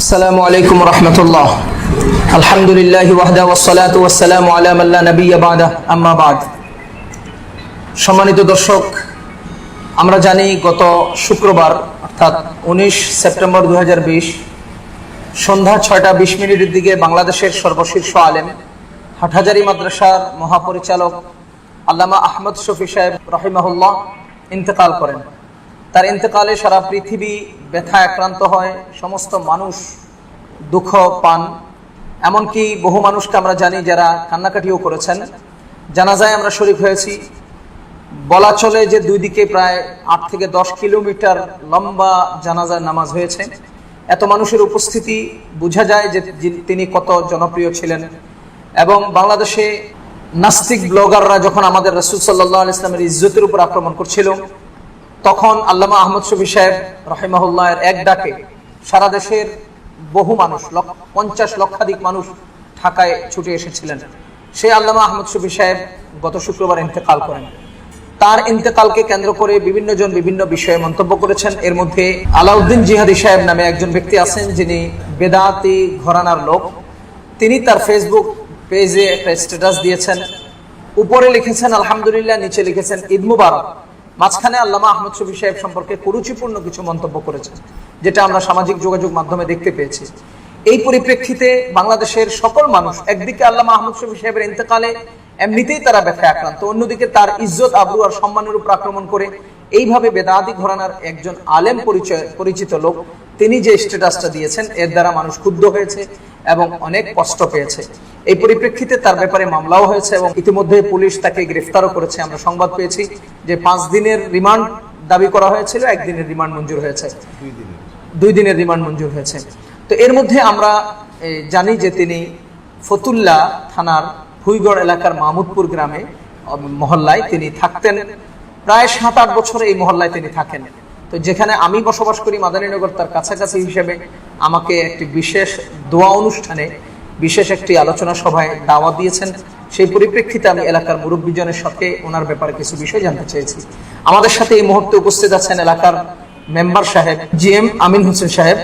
السلام عليكم ورحمة الله الحمد لله وحده والصلاة والسلام على من لا نبي بعده أما بعد সম্মানিত দর্শক আমরা জানি গত শুক্রবার অর্থাৎ উনিশ সেপ্টেম্বর দু সন্ধ্যা ছয়টা বিশ মিনিটের দিকে বাংলাদেশের সর্বশীর্ষ আলেম হাটহাজারি মাদ্রাসার মহাপরিচালক আল্লামা আহমদ শফি সাহেব রহিমাহুল্লাহ ইন্তেকাল করেন তার ইন্তেকালে সারা পৃথিবী ব্যথা আক্রান্ত হয়, সমস্ত মানুষ দুঃখ পান। এমনকি বহু মানুষকে আমরা জানি যারা কান্নাকাটিও করেছেন। জানাজায় আমরা শরীক হয়েছি। বলা চলে যে দুই দিকে প্রায় আট থেকে দশ কিলোমিটার লম্বা জানাজার নামাজ হয়েছে। এত মানুষের উপস্থিতি বোঝা যায় যে তিনি কত জনপ্রিয় ছিলেন। এবং বাংলাদেশে নাস্তিক ব্লগাররা যখন আমাদের রসুল সাল্লাহ ইসলামের ইজ্জতের উপর আক্রমণ করছিল তখন আল্লামা আহমদ শফি সাহেব রহিমাহুল্লাহের এক ডাকে সারা দেশের বহু মানুষ পঞ্চাশ লক্ষাধিক মানুষ ঢাকায় ছুটে এসেছিলেন। সে আল্লামা আহমদ শফি সাহেব গত শুক্রবার ইন্তেকাল করেন। তার ইন্তেকালকে কেন্দ্র করে বিভিন্ন জন বিভিন্ন বিষয়ে মন্তব্য করেছেন। এর মধ্যে আলাউদ্দিন জিহাদি সাহেব নামে একজন ব্যক্তি আছেন, যিনি বেদাতি ঘরানার লোক। তিনি তার ফেসবুক পেজে একটা স্ট্যাটাস দিয়েছেন। উপরে লিখেছেন, আলহামদুলিল্লাহ নিচে লিখেছেন, ঈদ মুবারক মাঝখানে আল্লামা আহমদ শফি সাহেব সম্পর্কে কুরুচিপূর্ণ কিছু মন্তব্য করেছেন, যেটা আমরা সামাজিক যোগাযোগ মাধ্যমে দেখতে পেয়েছি। এই পরিপ্রেক্ষিতে বাংলাদেশের সকল মানুষ, একদিকে আল্লামা আহমদ শফি সাহেবের ইন্তেকালে এমনিতেই তারা ব্যথায় আক্রান্ত, অন্যদিকে তার ইজ্জত, আবরু আর সম্মানের উপর আক্রমণ করে এইভাবে বেদাদি ঘরানার একজন আলেম পরিচয় পরিচিত লোক, তিনি যে স্ট্যাটাসটা দিয়েছেন, এর দ্বারা মানুষ ক্ষুব্ধ হয়েছে। এবং অনেক কষ্ট পেয়েছে। এই পরিপ্রেক্ষিতে তার ব্যাপারে মামলাও হয়েছে এবং ইতিমধ্যে পুলিশ তাকে গ্রেফতারও করেছে। আমরা সংবাদ পেয়েছি যে পাঁচ দিনের রিমান্ড দাবি করা হয়েছিল একদিনের রিমান্ড মঞ্জুর হয়েছে। দুই দিনের। রিমান্ড মঞ্জুর হয়েছে। তো এর মধ্যে আমরা জানি যে তিনি ফতুল্লা থানার ভুইগড় এলাকার মাহমুদপুর গ্রামে মহল্লায় তিনি থাকতেন। প্রায় সাত আট বছর এই মহল্লায় তিনি থাকেন। তো যেখানে আমি বসবাস করি মাদানীনগর, তার কাছাকাছি হিসেবে আমাকে একটি বিশেষ দোয়া অনুষ্ঠানে, বিশেষ একটি আলোচনা সভায় দাওয়াত দিয়েছেন। সেই পরিপ্রেক্ষিতে আমি এলাকার মুরব্বীজনের সাথে ওনার ব্যাপারে কিছু বিষয় জানতে চেয়েছি। আমাদের সাথে এই মুহূর্তে উপস্থিত আছেন এলাকার মেম্বার সাহেব জি এম আমিন হোসেন সাহেব,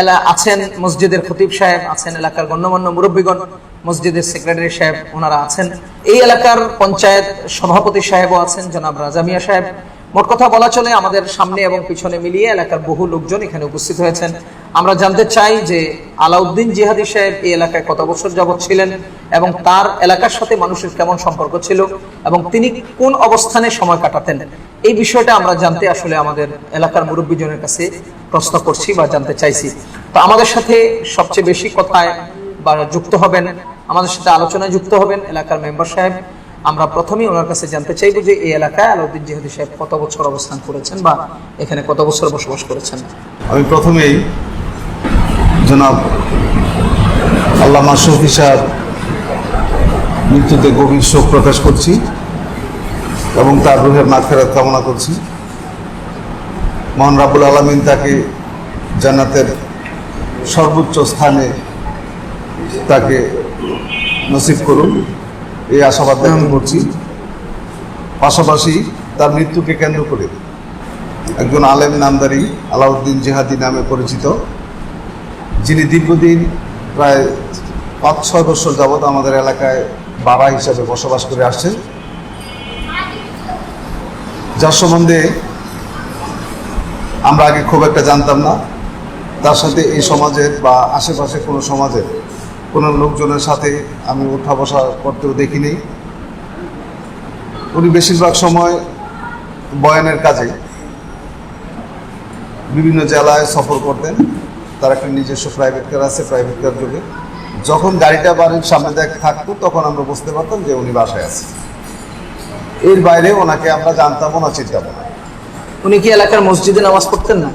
এলা আছেন মসজিদের খতিব সাহেব, আছেন এলাকার গণ্যমান্য মুরব্বীগণ, মসজিদের সেক্রেটারি সাহেব ওনারা আছেন। এই এলাকার পঞ্চায়েত সভাপতি সাহেবও আছেন, জনাব রাজামিয়া সাহেব। মোট কথা বলা চলে আমাদের সামনে এবং পিছনে মিলিয়ে এলাকার বহু লোকজন এখানে উপস্থিত হয়েছেন। আমরা জানতে চাই যে আলাউদ্দিন জিহাদি সাহেব এই এলাকায় কত বছর যাবৎ ছিলেন এবং তার এলাকার সাথে মানুষের কেমন সম্পর্ক ছিল এবং তিনি কোন অবস্থানে সময় কাটাতেন? এই বিষয়টা আমরা জানতে আসলে আমাদের এলাকার মুরব্বীজনের কাছে প্রশ্ন করছি বা জানতে চাইছি। তো আমাদের সাথে সবচেয়ে বেশি কথায় বা যুক্ত হবেন, আমাদের সাথে আলোচনায় যুক্ত হবেন এলাকার মেম্বার সাহেব। আমরা প্রথমেই ওনার কাছে জানতে চাইব যে এই এলাকায় আলাউদ্দিন জিহাদি সাহেব কত বছর অবস্থান করেছেন বা এখানে কত বছর বসবাস করেছেন? আমি প্রথমেই জনাব আল্লামা শফি সাহেব মৃত্যুতে গভীর শোক প্রকাশ করছি এবং তার রুহের মাগফেরাত কামনা করছি। মহান রাবুল আলমিন তাকে জান্নাতের সর্বোচ্চ স্থানে তাকে নসিব করুন। এই আশাবাদ ব্যক্ত করছি। পাশাপাশি তার মৃত্যুকে কেন্দ্র করে একজন আলেম নামদারি আলাউদ্দিন জেহাদি নামে পরিচিত যিনি দীর্ঘদিন প্রায় পাঁচ ছয় বছর যাবৎ আমাদের এলাকায় বাবা হিসাবে বসবাস করে আসছেন। যার সম্বন্ধে আমরা আগে খুব একটা জানতাম না। তার সাথে এই সমাজের বা আশেপাশে কোনো সমাজের কোনো লোকজনের সাথে আমি উঠা বসা করতেও দেখিনি। উনি বেশিরভাগ সময় বয়ানের কাজে। বিভিন্ন জেলায় সফর করতেন। তার একটা নিজস্ব প্রাইভেট কার আছে প্রাইভেট কার যোগে। যখন গাড়িটা বাড়ির সামনে দেখ থাকতো, তখন আমরা বুঝতে পারতাম যে উনি বাসায় আছে। এর বাইরে ওনাকে আমরা জানতামও না চিনতাম না উনি কি এলাকার মসজিদে নামাজ পড়তেন না?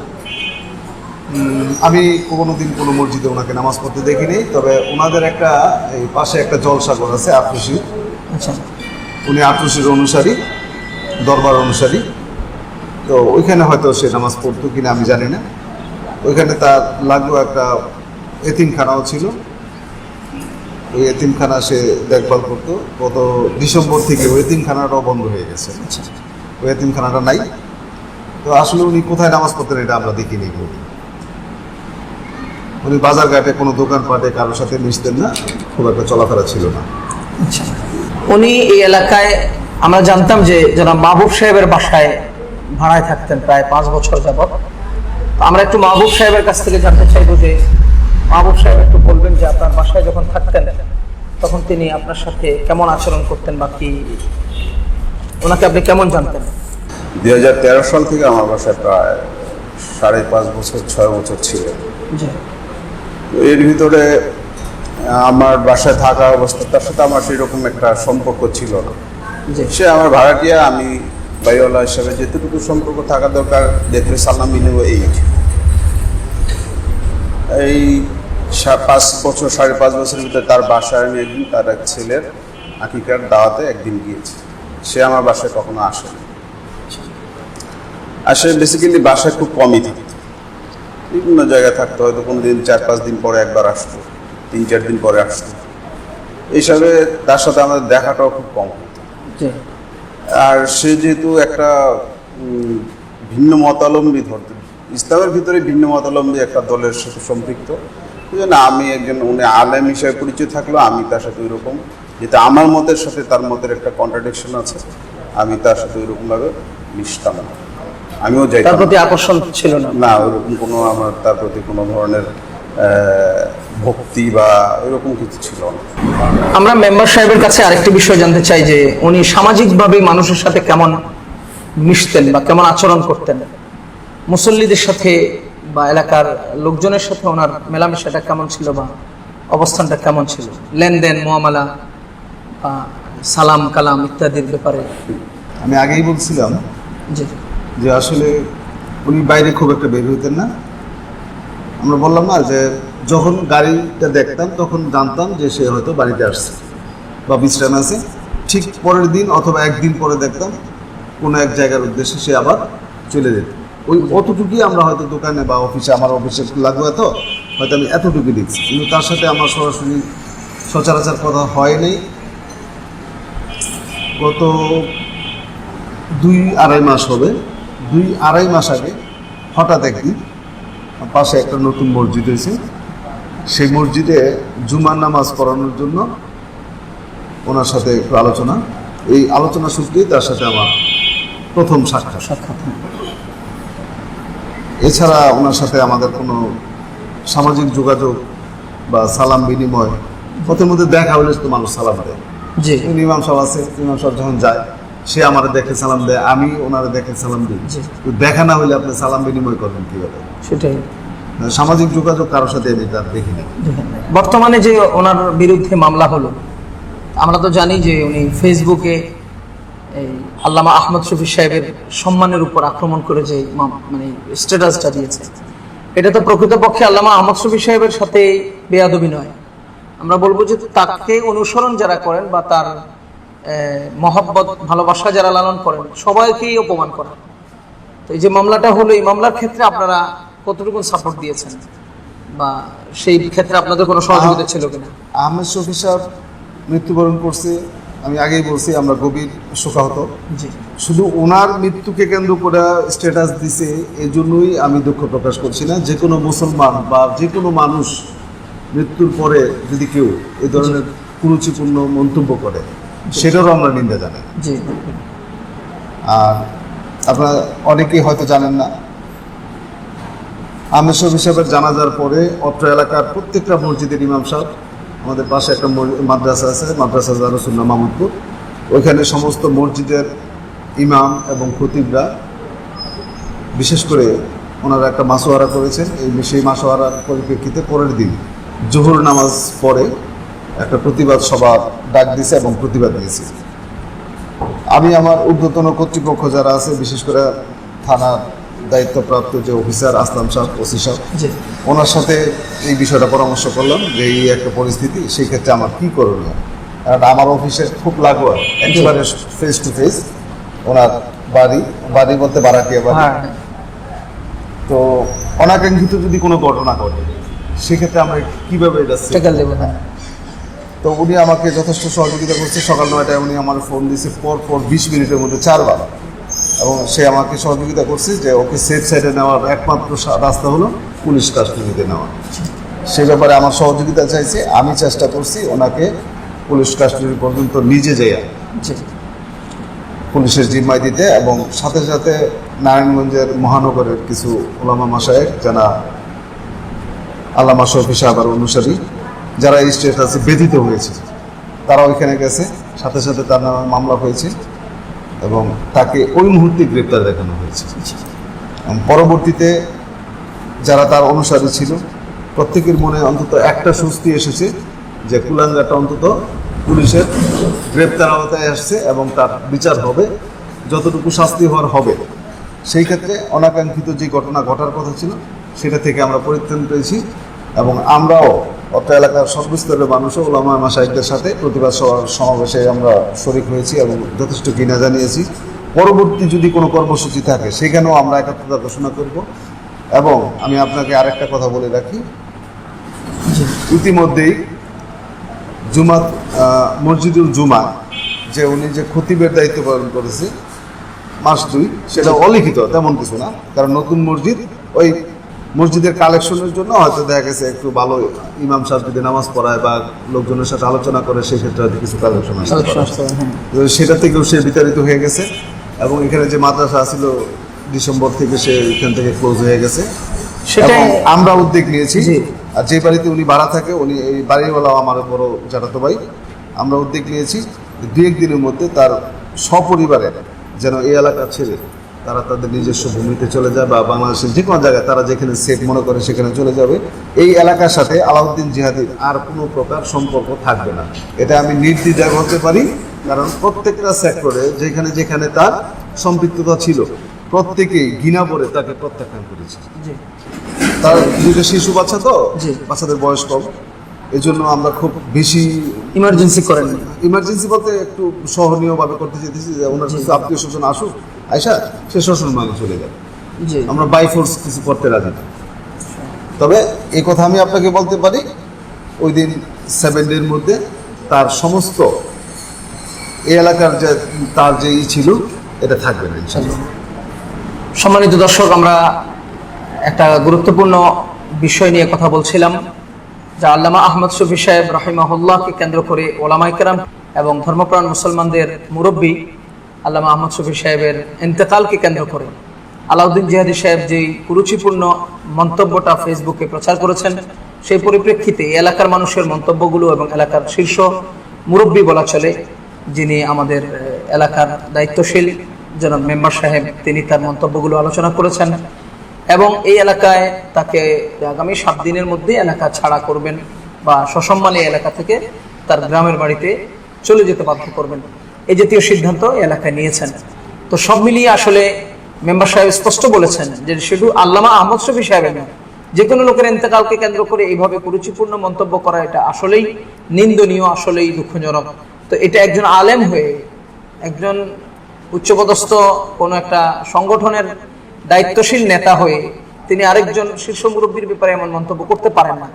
আমি কোনো দিন কোনো মসজিদে ওনাকে নামাজ পড়তে দেখিনি তবে ওনাদের একটা এই পাশে একটা জলসাগর আছে আটরশি আচ্ছা। উনি আটরশির অনুসারী দরবার অনুসারী। তো ওইখানে হয়তো সে নামাজ পড়তো কিনা আমি জানি না। ওইখানে তার লাগল একটা এতিমখানাও ছিল। ওই এতিমখানা সে দেখভাল করতো। গত ডিসেম্বর থেকে ওই এতিমখানাটাও বন্ধ হয়ে গেছে। আচ্ছা। ওই এতিমখানাটা নাই। তো আসলে উনি কোথায় নামাজ পড়তেন এটা আমরা দেখিনি কোনোদিন। উনি বাজার ঘাটে কোনো দোকানপাটে কারোর সাথে মিশতেন না খুব একটা চলাফেরা ছিল না। আচ্ছা। উনি এই এলাকায় আমরা জানতাম যে যারা মাহবুব সাহেবের বাসায় ভাড়ায় থাকতেন প্রায় পাঁচ বছর যাবৎ। আমরা একটু মাহবুব সাহেবের কাছ থেকে জানতে চাইব যে মাহবুব সাহেব একটু বলবেন যে আপনার বাসায় যখন থাকতেন তখন তিনি আপনার সাথে কেমন আচরণ করতেন বা কি? ওনাকে আপনি কেমন জানতেন? দুই হাজার তেরো সাল থেকে আমার বাসায় প্রায় সাড়ে পাঁচ বছর ছয় বছর ছিল। জি। এর ভিতরে আমার বাসায় থাকা অবস্থা তার সাথে আমার সেরকম একটা সম্পর্ক ছিল না। সে আমার ভাড়াটিয়া আমি বাড়িওয়ালা হিসাবে যেতটুকু সম্পর্ক থাকা দরকার যেতে সালাম মিলব এই এই পাঁচ বছর সাড়ে পাঁচ বছরের ভিতরে তার বাসায় আমি একদিন তার এক ছেলের আকিকার দাওয়াতে একদিন গিয়েছি। সে আমার বাসায় কখনো আসে আসে বেসিক্যালি বাসায় খুব কমই থাকতো বিভিন্ন জায়গায় থাকতো হয়তো কোনো দিন চার পাঁচ দিন পরে একবার আসতো তিন চার দিন পরে আসতো এইসবে তার সাথে আমাদের দেখাটাও খুব কম। হতো আর সে যেহেতু একটা ভিন্ন মতাবলম্বী ধরতে ইসলামের ভিতরে ভিন্ন মতাবলম্বী একটা দলের সাথে সম্পৃক্ত। জন্য আমি একজন উনি আলেম হিসেবে পরিচয় থাকল আমি তার সাথে ওইরকম যেটা আমার মতের সাথে তার মতের একটা কন্ট্রাডিকশন আছে আমি তার সাথে ওইরকমভাবে মিশতাম না। আমিও যাই তার প্রতি আকর্ষণ ছিল না? না ওইরকম কোনো আমার তার প্রতি কোনো ধরনের ভক্তি বা এরকম কিছু ছিল না। আমরা মেম্বার সাহেবের কাছে আরেকটি বিষয় জানতে চাই যে উনি সামাজিকভাবে মানুষের সাথে কেমন মিশতেন বা কেমন আচরণ করতেন? মুসল্লিদের সাথে বা এলাকার লোকজনের সাথে ওনার মেলামেশাটা কেমন ছিল বা অবস্থানটা কেমন ছিল? লেনদেন মোয়ামালা বা সালাম কালাম ইত্যাদির ব্যাপারে। আমি আগেই বলছিলাম জি। যে আসলে উনি বাইরে খুব একটা বের হইতেন না। আমরা বললাম না যে যখন গাড়িটা দেখতাম তখন জানতাম যে সে হয়তো বাড়িতে আসছে বা বিশ্রাম আছে। ঠিক পরের দিন অথবা একদিন পরে দেখতাম কোনো এক জায়গার উদ্দেশ্যে সে আবার চলে যেত। ওই অতটুকুই আমরা হয়তো দোকানে বা অফিসে, আমার অফিসে লাগবে এত, হয়তো আমি এতটুকু দেখছি। কিন্তু তার সাথে আমার সরাসরি সচরাচর কথা হয় নাই। গত দুই আড়াই মাস হবে দুই আড়াই মাস আগে হঠাৎ একদিন পাশে একটা নতুন মসজিদ হয়েছে। সেই মসজিদে জুমার নামাজ পড়ানোর জন্য ওনার সাথে একটু আলোচনা। এই আলোচনা সূত্রেই তার সাথে আমার প্রথম সাক্ষাৎ। সাক্ষাৎ। এছাড়া ওনার সাথে আমাদের কোনো সামাজিক যোগাযোগ বা সালাম বিনিময় পথের মধ্যে দেখা হলে তো মানুষ সালাম দেয়। জি। উনি ইমাম সাহেব আছে ইমাম সাহেব যখন যায় সে আমার দেখে সালাম দেয় আমি ওনারা দেখে সালাম দিই। দেখা না হলে আপনি সালাম বিনিময় করবেন কীভাবে? সেটাই। সামাজিক যোগাযোগ কারোর সাথে আমি তার দেখিনি বর্তমানে যে ওনার বিরুদ্ধে মামলা হলো আমরা তো জানি যে উনি ফেসবুকে এই আল্লামা আহমদ শফি সাহেবের সম্মানের উপর আক্রমণ করে যে মানে স্ট্যাটাসটা দিয়েছে। এটা তো প্রকৃতপক্ষে আল্লামা আহমদ শফি সাহেবের সাথে বেয়াদবি নয়। আমরা বলব যে তাকে অনুসরণ যারা করেন বা তার মহব্বত ভালোবাসা যারা লালন করেন সবাইকেই অপমান করেন তো এই যে মামলাটা হলো এই মামলার ক্ষেত্রে আপনারা কতটুকু সাপোর্ট দিয়েছেন? বা সেই ক্ষেত্রে আপনাদের কোনো সহযোগিতা ছিল কিনা? আহমেদ শফি সাহেব মৃত্যুবরণ করছে আমি আগেই বলছি আমরা গভীর শোকাহত। জি। শুধু ওনার মৃত্যুকে কেন্দ্র করে স্ট্যাটাস দিছে এই জন্যই আমি দুঃখ প্রকাশ করছি না। যে কোনো মুসলমান বা যে কোনো মানুষ মৃত্যুর পরে যদি কেউ এই ধরনের কুরুচিপূর্ণ মন্তব্য করে সেটারও আমরা নিন্দা জানাই। জি। আর আপনারা অনেকেই হয়তো জানেন না। আহমেদ শফি সাহেবের জানাজার পরে অত্র এলাকার প্রত্যেকটা মসজিদের ইমাম সাহেব আমাদের পাশে একটা মাদ্রাসা আছে মাদ্রাসা জারুসুল্লাহ মাহমুদপুর ওইখানে সমস্ত মসজিদের ইমাম এবং খতিবরা বিশেষ করে ওনারা একটা মাসোয়ারা করেছেন। এই সেই মাসোয়ারার পরিপ্রেক্ষিতে পরের দিন জোহর নামাজ পরে একটা প্রতিবাদ সভা ডাক দিয়েছে এবং প্রতিবাদ দিয়েছে। আমি আমার ঊর্ধ্বতন কর্তৃপক্ষ যারা আছে বিশেষ করে থানার দায়িত্বপ্রাপ্ত যে অফিসার আসলাম সাহেব ওসি সাহেব জি। ওনার সাথে এই বিষয়টা পরামর্শ করলাম যে এই একটা পরিস্থিতি সেই ক্ষেত্রে আমার কী করণীয়? কারণ আমার অফিসের খুব লাগোয়া একেবারে ফেস টু ফেস ওনার বাড়ি বাড়ি বলতে বারাটিয়া বাড়ি। হ্যাঁ। তো অনাকাঙ্ক্ষিত যদি কোনো ঘটনা ঘটে সেক্ষেত্রে আমরা কীভাবে এটা দেবো হ্যাঁ। তো উনি আমাকে যথেষ্ট সহযোগিতা করছে। সকাল নয়টায় উনি আমার ফোন দিয়েছে পর পর বিশ মিনিটের মধ্যে চারবার। এবং সে আমাকে সহযোগিতা করছে যে ওকে সেফ সাইডে নেওয়ার একমাত্র রাস্তা হলো পুলিশ কাস্টডিতে নেওয়া। সে ব্যাপারে আমার সহযোগিতা চাইছে আমি চেষ্টা করছি ওনাকে পুলিশ কাস্টডি পর্যন্ত নিজে যাইয়া পুলিশের জিম্মায় দিতে এবং সাথে সাথে নারায়ণগঞ্জের মহানগরের কিছু ওলামা মাসায়েক যারা আল্লামা শফি সাহেব আর অনুসারী যারা এই স্টেটাসে ব্যথিত হয়েছে তারা ওইখানে গেছে। সাথে সাথে তার নামে মামলা হয়েছে এবং তাকে ওই মুহূর্তে গ্রেপ্তার দেখানো হয়েছে। পরবর্তীতে যারা তার অনুসারী ছিল, প্রত্যেকের মনে অন্তত একটা স্বস্তি এসেছে যে কুলাঙ্গাটা অন্তত পুলিশের গ্রেপ্তার আওতায় আসছে এবং তার বিচার হবে, যতটুকু শাস্তি হওয়ার হবে। সেই ক্ষেত্রে অনাকাঙ্ক্ষিত যে ঘটনা ঘটার কথা ছিল, সেটা থেকে আমরা পরিত্রাণ পেয়েছি এবং আমরাও অত্র এলাকার সর্বস্তরের মানুষও ওলামা মাসাইকদের সাথে প্রতিবাদ সমাবেশে আমরা শরিক হয়েছি এবং যথেষ্ট কিনা জানিয়েছি। পরবর্তী যদি কোনো কর্মসূচি থাকে সেখানেও আমরা একাত্মতা ঘোষণা করব। এবং আমি আপনাকে আরেকটা কথা বলে রাখি। ইতিমধ্যেই জুমাত মসজিদুল জুমা যে উনি যে খতিবের দায়িত্ব পালন করেছে মাস দুই সেটা অলিখিত তেমন কিছু না। কারণ নতুন মসজিদ ওই মসজিদের কালেকশনের জন্য হয়তো দেখা গেছে একটু ভালো ইমাম সাহেব যদি নামাজ পড়ায় বা লোকজনের সাথে আলোচনা করে সেই ক্ষেত্রে হয়তো কিছু কালেকশন তো সেটা থেকেও সে বিতাড়িত হয়ে গেছে এবং এখানে যে মাদ্রাসা ছিল ডিসেম্বর থেকে সে এখান থেকে ক্লোজ হয়ে গেছে। সেটাই আমরা উদ্যোগ নিয়েছি। আর যে বাড়িতে উনি ভাড়া থাকে উনি এই বাড়িওয়ালাও আমার বড় জানাতো ভাই আমরা উদ্যোগ নিয়েছি। দু একদিনের মধ্যে তার সপরিবারে যেন এই এলাকা ছেড়ে তারা তাদের নিজস্ব ভূমিতে চলে যায় বা বাংলাদেশের যে কোনো জায়গায় তারা যেখানে সেফ মনে করে সেখানে চলে যাবে। এই এলাকার সাথে আলাউদ্দিন জিহাদির আর কোনো প্রকার সম্পর্ক থাকবে না। এটা আমি নির্দ্বিধায় বলতে পারি কারণ প্রত্যেকটা সেক্টরে যেখানে যেখানে তার সম্পৃক্ততা ছিল প্রত্যেকেই ঘৃণা করে তাকে প্রত্যাখ্যান করেছে। তার দুটো শিশু বাচ্চা তো। বাচ্চাদের বয়স কম। এই জন্য আমরা খুব বেশি ইমার্জেন্সি করেন ইমার্জেন্সি বলতে একটু সহনীয়ভাবে করতে চেয়েছি যে ওনার আত্মীয় স্বজন আসুক আয়সা সে শ্বশুর মানে চলে যাবে আমরা বাই ফোর্স কিছু করতে রাজি না। তবে এই কথা আমি আপনাকে বলতে পারি ওই দিন সেভেন ডের মধ্যে তার সমস্ত এই এলাকার যে তার যে ই ছিল এটা থাকবে না সম্মানিত দর্শক আমরা একটা গুরুত্বপূর্ণ বিষয় নিয়ে কথা বলছিলাম যা আল্লামা আহমদ শফি সাহেব রাহিমাহুল্লাহকে কেন্দ্র করে ওলামাই কেরাম এবং ধর্মপ্রাণ মুসলমানদের মুরব্বী আল্লামা আহমদ শফি সাহেবের ইন্তেকালকে কেন্দ্র করে আলাউদ্দিন জিহাদি সাহেব যেই কুরুচিপূর্ণ মন্তব্যটা ফেসবুকে প্রচার করেছেন, সেই পরিপ্রেক্ষিতে এলাকার মানুষের মন্তব্যগুলো এবং এলাকার শীর্ষ মুরব্বী বলা চলে, যিনি আমাদের এলাকার দায়িত্বশীল জনাব মেম্বার সাহেব, তিনি তার মন্তব্যগুলো আলোচনা করেছেন এবং এই এলাকায় তাকে আগামী সাত দিনের মধ্যে এলাকা ছাড়া করবেন বা সসম্মানে এলাকা থেকে তার গ্রামের বাড়িতে চলে যেতে বাধ্য করবেন। এই জাতীয় সিদ্ধান্ত এলাকায় নিয়েছেন। তো সব মিলিয়ে আসলে মেম্বার সাহেব স্পষ্ট বলেছেন যে শুধু আল্লামা আহমদ শফি সাহেবের নয়, যে কোনো লোকের ইন্তেকালকে কেন্দ্র করে এইভাবে কুরুচিপূর্ণ মন্তব্য করা এটা আসলেই নিন্দনীয়, আসলেই দুঃখজনক। তো এটা একজন আলেম হয়ে, একজন উচ্চপদস্থ কোনো একটা সংগঠনের দায়িত্বশীল নেতা হয়ে তিনি আরেকজন শীর্ষ মুরব্বীর ব্যাপারে এমন মন্তব্য করতে পারেন না।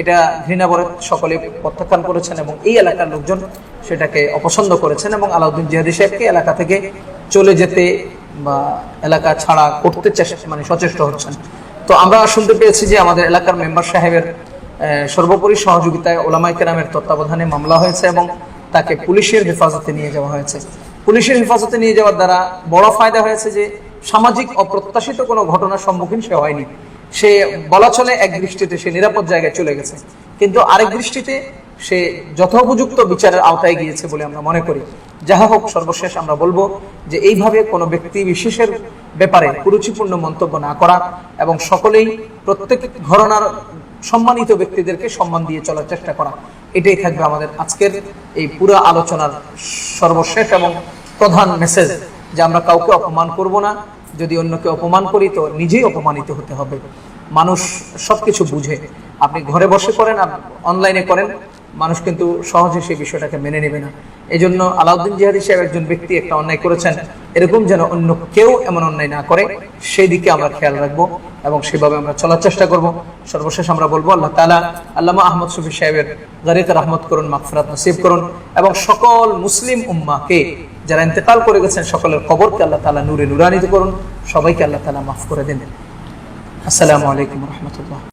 এটা ঘৃণাবরে সকলে প্রত্যাখ্যান করেছেন এবং এই এলাকার লোকজন সেটাকে অপছন্দ করেছেন এবং আলাউদ্দিন জিহাদি সাহেবকে এলাকা থেকে চলে যেতে বা এলাকা ছাড়া করতে চেষ্টা মানে সচেষ্ট হচ্ছেন। তো আমরা শুনতে পেয়েছি যে আমাদের এলাকার মেম্বার সাহেবের সর্বোপরি সহযোগিতায় ওলামাই কেরামের তত্ত্বাবধানে মামলা হয়েছে এবং তাকে পুলিশের হেফাজতে নিয়ে যাওয়া হয়েছে। পুলিশের হেফাজতে নিয়ে যাওয়ার দ্বারা বড় ফায়দা হয়েছে যে সামাজিক অপ্রত্যাশিত কোনো ঘটনার সম্মুখীন সে হয়নি। সে বলা চলে, এক দৃষ্টিতে সে নিরাপদ জায়গায় চলে গেছে। কিন্তু আরেক দৃষ্টিতে সে যথোপযুক্ত বিচারের আওতায় গিয়েছে বলে আমরা মনে করি। যাহা হোক, সর্বশেষ আমরা বলব যে এইভাবে কোনো ব্যক্তি বিশেষের ব্যাপারে কুরুচিপূর্ণ মন্তব্য না করা এবং সকলেই প্রত্যেক ঘটনার সম্মানিত ব্যক্তিদেরকে সম্মান দিয়ে চলার চেষ্টা করা, এটাই থাকবে আমাদের আজকের এই পুরো আলোচনার সর্বশেষ এবং প্রধান মেসেজ যে আমরা কাউকে অপমান করব না। যদি অন্যকে অপমান করি তো নিজেই অপমানিত হতে হবে। মানুষ সবকিছু বুঝে। আপনি ঘরে বসে করেন আর অনলাইনে করেন, মানুষ কিন্তু সহজে সেই বিষয়টাকে মেনে নেবে না। এই জন্য আলাউদ্দিন জিহাদি সাহেব একজন ব্যক্তি একটা অন্যায় করেছেন, এরকম যেন অন্য কেউ এমন অন্যায় না করে, সেই দিকে আমরা খেয়াল রাখব এবং সেভাবে আমরা চলার চেষ্টা করব। সর্বশেষ আমরা বলব, আল্লাহ তালা আল্লামা আহমদ শফি সাহেবের গারিক রহমত করুন, মাগফিরাত নসিব করুন এবং সকল মুসলিম উম্মাকে যারা ইন্তেকাল করে গেছেন, সকলের কবরকে আল্লাহ তালা নূরে নুরানিত করুন। সবাইকে আল্লাহ তালা মাফ করে দেবেন আসসালামু আলাইকুম রহমতুল্লাহ।